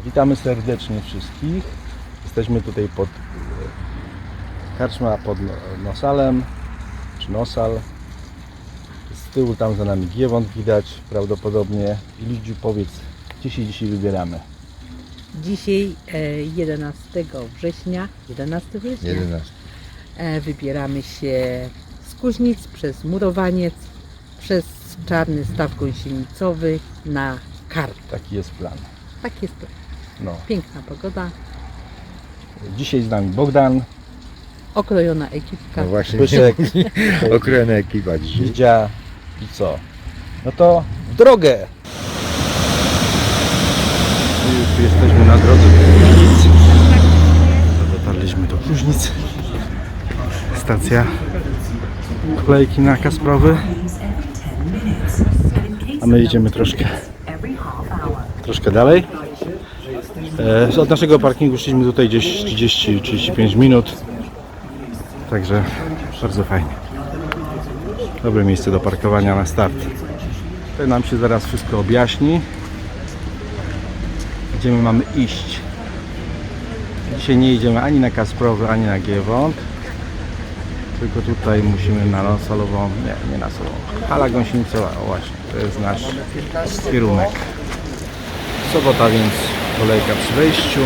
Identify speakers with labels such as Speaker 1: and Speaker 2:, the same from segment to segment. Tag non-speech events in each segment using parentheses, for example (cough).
Speaker 1: Witamy serdecznie wszystkich. Jesteśmy tutaj pod e, karczma pod No- Nosalem, czy Nosal. Z tyłu tam za nami Giewont widać prawdopodobnie. I Lidziu powiedz, gdzie się dzisiaj wybieramy?
Speaker 2: Dzisiaj e, 11 września, 11 września
Speaker 3: 11.
Speaker 2: e, wybieramy się z Kuźnic przez Murowaniec, przez Czarny Staw Gąsienicowy na Karp.
Speaker 1: Taki jest plan.
Speaker 2: Tak jest to.
Speaker 1: No.
Speaker 2: Piękna pogoda,
Speaker 1: Dzisiaj z nami Bogdan,
Speaker 2: okrojona ekipka.
Speaker 3: No właśnie,
Speaker 1: Zbyszek, (laughs) (laughs)
Speaker 3: okrojona ekipa dzisiaj.
Speaker 1: Lidzia i co? No to w drogę! Już jesteśmy na drodze do Kuźnic. Dotarliśmy do Kuźnic. Stacja kolejki na Kasprowy. A my idziemy troszkę, troszkę dalej. E, Od naszego parkingu szliśmy tutaj gdzieś 30-35 minut. Także bardzo fajnie. Dobre miejsce do parkowania na start. Tutaj nam się zaraz wszystko objaśni. Gdzie my mamy iść? Dzisiaj nie idziemy ani na Kasprowy, ani na Giewont. Tylko tutaj musimy na Nosalową, nie, nie na Solową. Hala Gąsienicowa, właśnie, to jest nasz kierunek. Sobota, więc kolejka przy wejściu.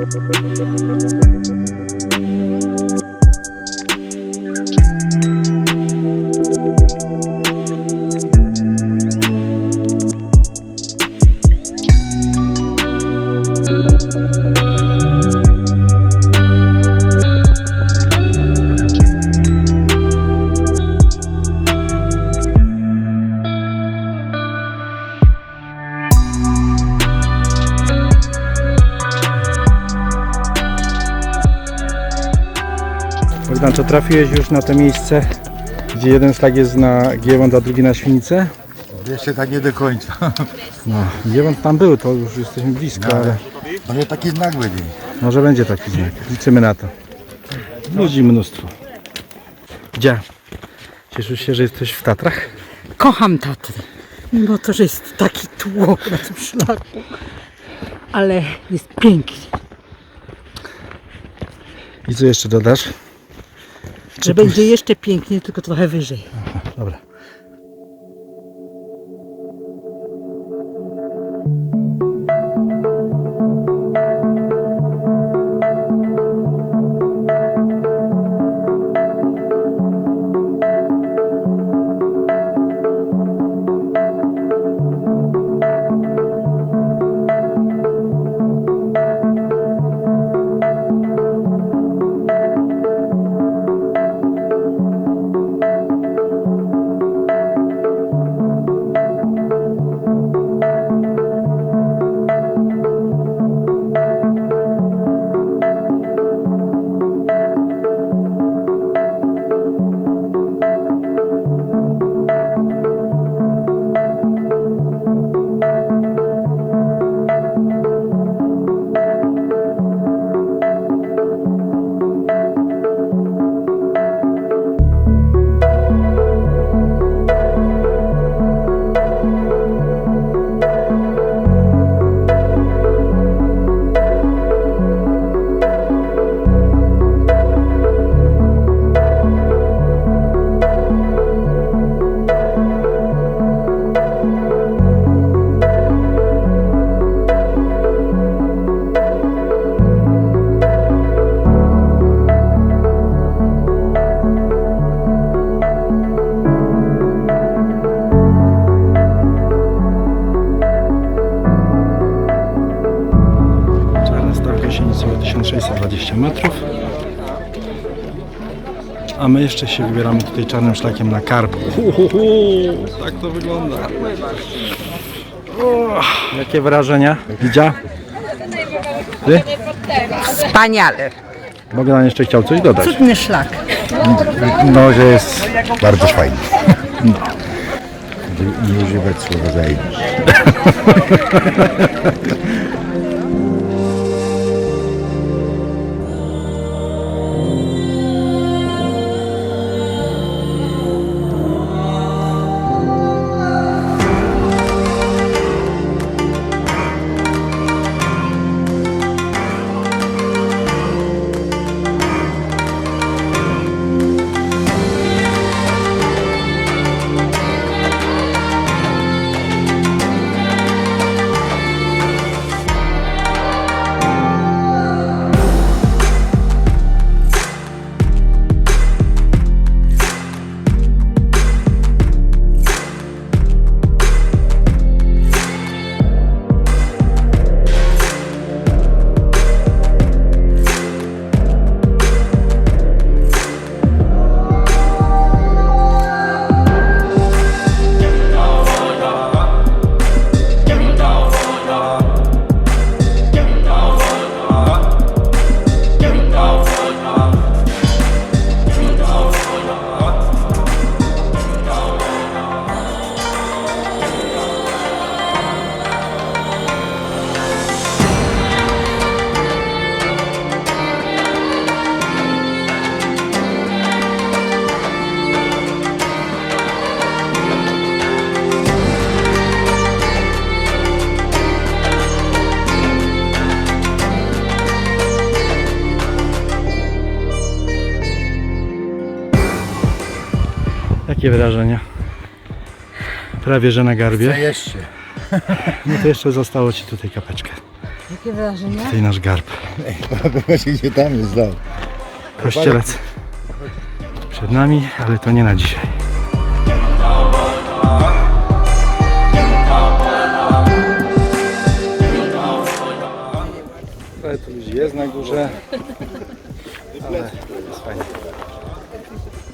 Speaker 1: Thank Bogdan, to trafiłeś już na to miejsce, gdzie jeden szlak jest na Giewont, a drugi na Świnicę?
Speaker 3: Jeszcze tak nie do końca.
Speaker 1: No, Giewont tam był, to już jesteśmy blisko, ale
Speaker 3: Może taki znak będzie.
Speaker 1: może będzie taki znak. Liczymy na to. Ludzi mnóstwo. Gdzie? Cieszysz się, że jesteś w Tatrach?
Speaker 2: Kocham Tatry, mimo to, że jest taki tłok na tym szlaku, ale jest pięknie.
Speaker 1: I co jeszcze dodasz?
Speaker 2: Że będzie jeszcze pięknie, tylko trochę wyżej.
Speaker 1: My jeszcze się wybieramy tutaj czarnym szlakiem na karp. Uhuhu, tak to wygląda. O, jakie wrażenia? Widzia? Ty?
Speaker 2: Wspaniale.
Speaker 1: Bogdan jeszcze chciał coś dodać.
Speaker 2: Cudny szlak.
Speaker 3: No, że jest bardzo fajnie. (laughs) Nie- Nie używać słowa zajebiście. (laughs)
Speaker 1: Jakie wrażenia? Prawie, że na garbie.
Speaker 3: jeszcze. (laughs)
Speaker 1: No to jeszcze zostało Ci tutaj kapeczkę.
Speaker 2: Jakie wrażenia?
Speaker 1: Tutaj nasz garb.
Speaker 3: Właśnie (laughs) się tam jest dał.
Speaker 1: Kościelec przed nami, ale to nie na dzisiaj. Trochę tu ludzi jest na górze, (laughs) ale jest fajnie.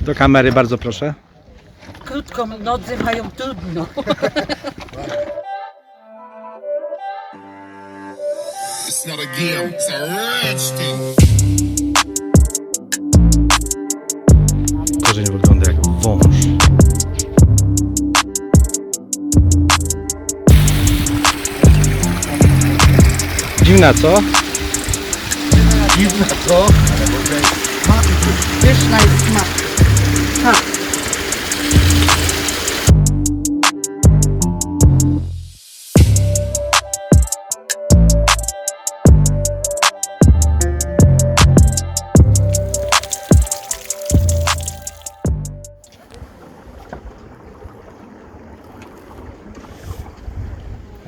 Speaker 1: Do kamery bardzo proszę.
Speaker 4: Krótką nocy mają trudno.
Speaker 5: It's not a game, it's a rich thing.
Speaker 1: Korzeń wygląda jak wąż. Dziwna co?
Speaker 3: Dziwne co?
Speaker 4: Pyszna jest smak.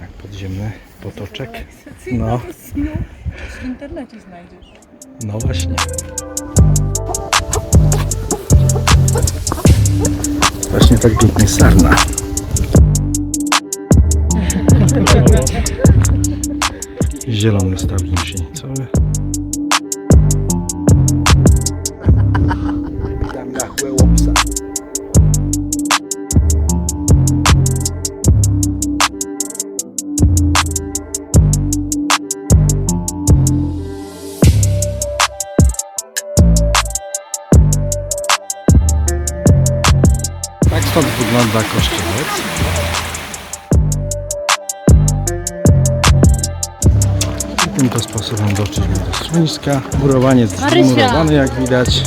Speaker 1: Jak podziemny potoczek. No.
Speaker 6: W internecie znajdziesz.
Speaker 1: No właśnie. Właśnie tak pięknie sarna. Zielony stawnik sienicowy.
Speaker 3: Tam
Speaker 1: stąd wygląda kościelec. I tym to sposobem doszliśmy do schroniska. Murowanie jest jak widać.